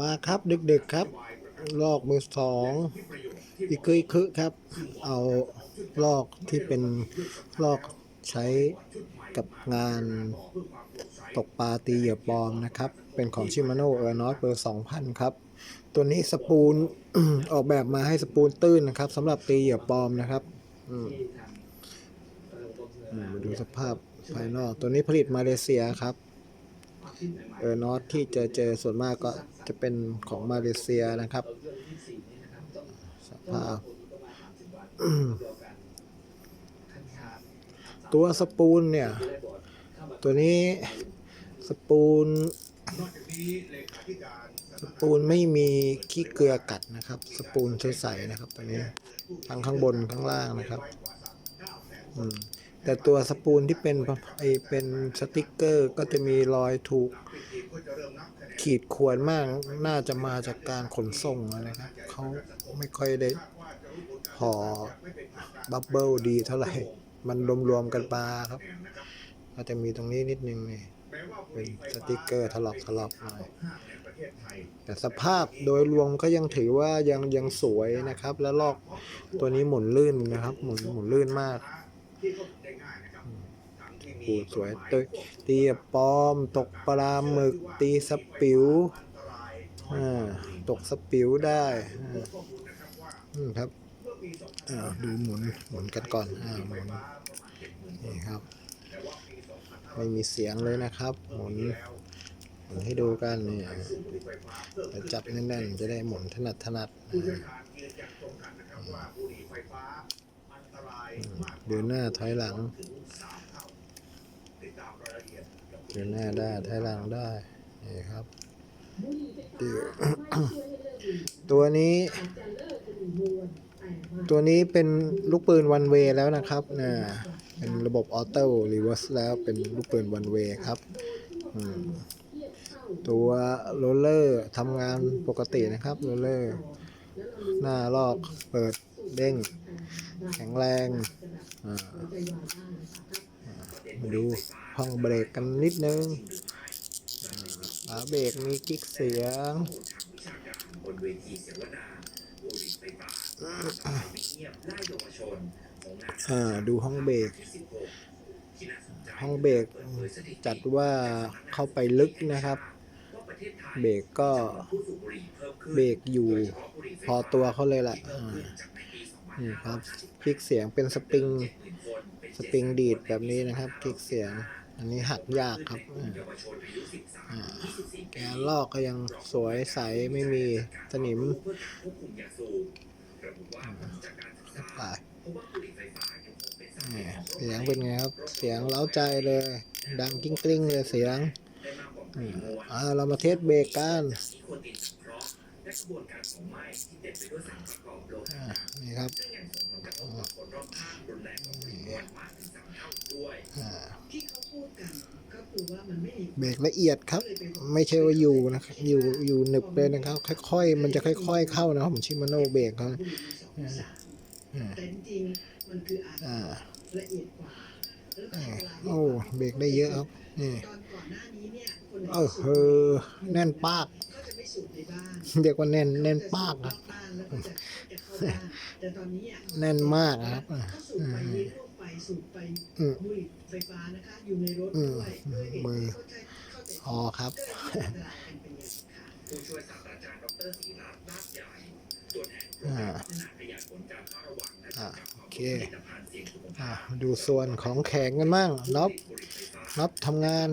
มาครับดึกๆครับ ลอกมือสองอีกคืออีกคือครับ เอาลอกที่เป็นลอกใช้กับงานตกปลาตีเหยื่อปลอมนะครับ เป็นของชิมาโนเออร์นอตเบอร์2,000ครับ ตัวนี้สปูลออกแบบมาให้สปูลตื้นนะครับสำหรับตีเหยื่อปลอมนะครับมาดูสภาพภายนอก ตัวนี้ผลิตมาเลเซียครับ เออนอตที่เจอเจอส่วนมากก็จะเป็นของมาเลเซียนะครับ สภาพ ตัวสปูลเนี่ย ตัวนี้สปูลสปูลไม่มีขี้เกลือกัดนะครับ สปูลใสๆนะครับตัวนี้ทั้งข้างบนข้างล่างนะครับ อืม แต่ตัวสปูลที่เป็นไอเป็นสติกเกอร์ก็จะมีรอยถูกขีดข่วนมากน่าจะมาจากการขนส่งนะครับเขาไม่ค่อยได้ห่อบับเบิลดีเท่าไหร่ มันรวมๆกันมาครับก็จะมีตรงนี้นิดนึงนี่เป็นสติกเกอร์ถลอกถลอกหน่อยแต่สภาพโดยรวมก็ยังถือว่ายังยังสวยนะครับ แล้วลอกตัวนี้หมุนลื่นนะครับ หมุนหมุนลื่นมาก ปูสวยตัวตีปลอม ตกปลาหมึก ตีสปิวตกสปิวได้ครับดูหมุนหมุนกันก่อนอ่าหมุนนี่ครับ ไม่มีเสียงเลยนะครับ หมุนหมุนให้ดูกันนี่ยจับแน่นๆ จะได้หมุนถนัดถนัดเดินหน้าถอยหลัง เดินหน้าได้ถอยหลังได้นี่ครับ ตัวนี้ ตัวนี้เป็นลูกปืนวันเวแล้วนะครับนะเป็นระบบออโต้รีเวิร์สแล้วเป็นลูกปืนวันเวครับตัวโรลเลอร์ทำงานปกตินะครับโรลเลอร์หน้าลอกเปิดเด้ง แข็งแรงมาดู ห้องเบรกกันนิดนึงฝาเบรกมีกิ๊กเสียงอ่าดูห้องเบรกห้องเบรกจัดว่าเข้าไปลึกนะครับ เบรกก็เบรกอยู่พอตัวเขาเลยแหละอ่านี่ครับคลิกเสียงเป็นสปริง สปริงดีดแบบนี้นะครับคลิกเสียง อันนี้หักยากครับอ่าอ่าแกนลอกก็ยังสวยใสไม่มีสนิมอ่าไปเสียงเป็นไงครับ เสียงเล้าใจเลย ดังกิ้งกลิ้งเลยเสียงอืมอ่าเรามาเทสเบรกกัน อ่านี่ครับผลรอบข้าอ่าที่เขาพูดกันก็คือว่ามันไม่มีเบรกละเอียดครับ ไม่ใช่ว่าอยู่นะครับอยู่อยู่หนึบเลยนะครับ ค่อยๆ มันจะค่อย ๆ เข้านะครับผมชิมาโนเบรกเขาแต่จริงมันคืออาจอ่าละเอียดกว่า แล้วก็อ่าใช้เวลาเยโอ้เบรกได้เยอะครับนี่ตออเออเฮอแน่นปากเรียกว่าแน่นแน่นปากนอะแล้วก็จะจะเข้าบ้านแต่ตอนนี้อะแน่นมากครับอะก็สูบไปเลี้ยงลูกไปสูบไปอืมบุหรี่ไฟฟ้านะคะอยู่ในรถอืมด้วยด้วยเหตุมืออ๋อครับอ่างค่ะผู้ช่วยศาสตราจารย์ดรศรีรัตน์ลาบใหญ่ตัวแทนอ่าพัฒนาขยายผลการเฝ้าระวังและจับโอเค ดูส่วนของแข็งกันบ้างน็อปน็อปทำงาน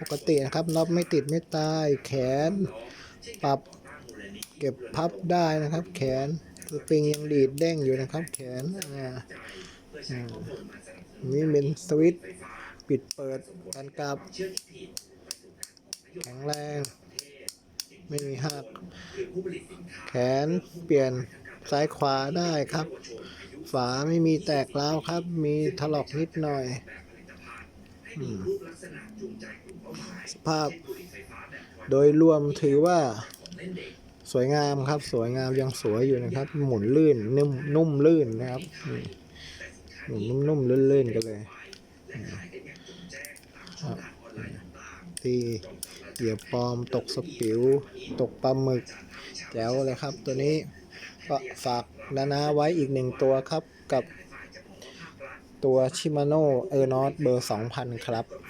ปกตินะครับน็อปไม่ติดไม่ตาย แขน ปรับเก็บพับได้นะครับ แขนสปริงยังดีดเด้งอยู่นะครับ แขนอ่านี่เป็นสวิตช์ปิดเปิดการกลับ แข็งแรง ไม่มีหัก แขนเปลี่ยนซ้ายขวาได้ครับ ฝาไม่มีแตกร้าวครับ มีถลอกนิดหน่อย สภาพ โดยรวมถือว่าสวยงามครับ สวยงามยังสวยอยู่นะครับ หมุนลื่นนุ่มนุ่มลื่นนะครับหมุนนุ่มๆลื่นๆกันเลยอืมครับตีเหยื่อปลอมตกสปิว ตกปลาหมึกแจ๋วเลยครับตัวนี้ ก็ฝากนานาไว้อีกหนึ่งตัวครับกับตัวชิมาโน่เออร์นอตเบอร์ 2000 ครับกฎหมายควบคุมยาสูบ